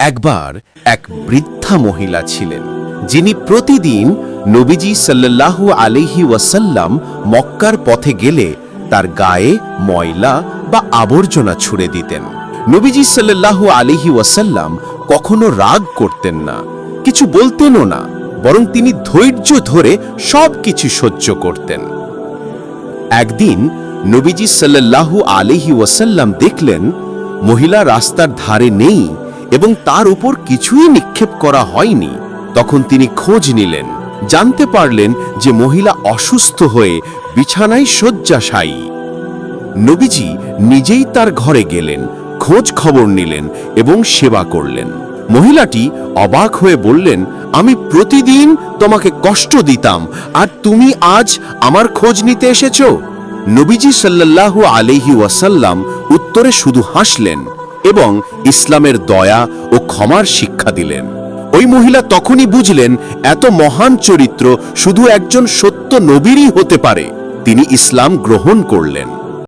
একবার এক বৃদ্ধা মহিলা ছিলেন, যিনি প্রতিদিন নবীজি সাল্লাল্লাহু আলাইহি ওয়াসাল্লাম মক্কার পথে গেলে তার গায়ে ময়লা বা আবর্জনা ছুড়ে দিতেন। নবীজি সাল্লাল্লাহু আলাইহি ওয়াসাল্লাম কখনো রাগ করতেন না, কিছু বলতেনও না, বরং তিনি ধৈর্য ধরে সব কিছু সহ্য করতেন। একদিন নবীজি সাল্লাল্লাহু আলাইহি ওয়াসাল্লাম দেখলেন, মহিলা রাস্তার ধারে নেই এবং তার উপর কিছুই নিক্ষেপ করা হয়নি। তখন তিনি খোঁজ নিলেন। জানতে পারলেন যে মহিলা অসুস্থ হয়ে বিছানায় শয্যাশায়ী। নবীজি নিজেই তার ঘরে গেলেন, খোঁজ খবর নিলেন এবং সেবা করলেন। মহিলাটি অবাক হয়ে বললেন, আমি প্রতিদিন তোমাকে কষ্ট দিতাম, আর তুমি আজ আমার খোঁজ নিতে এসেছ? নবীজি সাল্লাল্লাহু আলাইহি ওয়াসাল্লাম উত্তরে শুধু হাসলেন এবং ইসলামের দয়া ও ক্ষমার শিক্ষা দিলেন। ওই মহিলা তখনই বুঝলেন, এত মহান চরিত্র শুধু একজন সত্য নবীরই হতে পারে। তিনি ইসলাম গ্রহণ করলেন।